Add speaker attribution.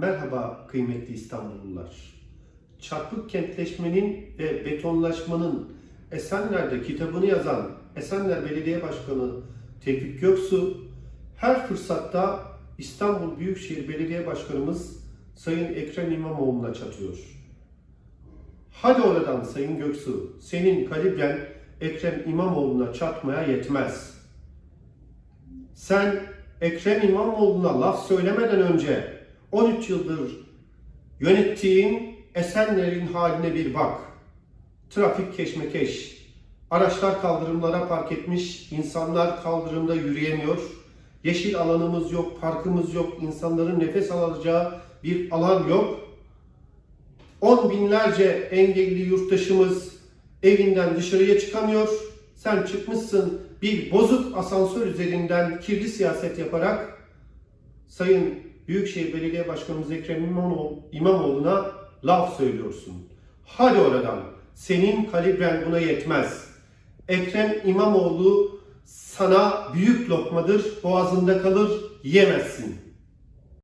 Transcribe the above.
Speaker 1: Merhaba kıymetli İstanbullular. Çarpık kentleşmenin ve betonlaşmanın Esenler'de kitabını yazan Esenler Belediye Başkanı Tevfik Göksu her fırsatta İstanbul Büyükşehir Belediye Başkanımız Sayın Ekrem İmamoğlu'na çatıyor. Hadi oradan Sayın Göksu, senin kalibren Ekrem İmamoğlu'na çatmaya yetmez. Sen Ekrem İmamoğlu'na laf söylemeden önce 13 yıldır yönettiğin Esenler'in haline bir bak. Trafik keşmekeş. Araçlar kaldırımlara park etmiş, insanlar kaldırımda yürüyemiyor. Yeşil alanımız yok, parkımız yok, insanların nefes alacağı bir alan yok. On binlerce engelli yurttaşımız evinden dışarıya çıkamıyor. Sen çıkmışsın bir bozuk asansör üzerinden kirli siyaset yaparak Sayın Büyükşehir Belediye Başkanımız Ekrem İmamoğlu- İmamoğlu'na laf söylüyorsun. Hadi oradan. Senin kalibren buna yetmez. Ekrem İmamoğlu sana büyük lokmadır, boğazında kalır, yemezsin.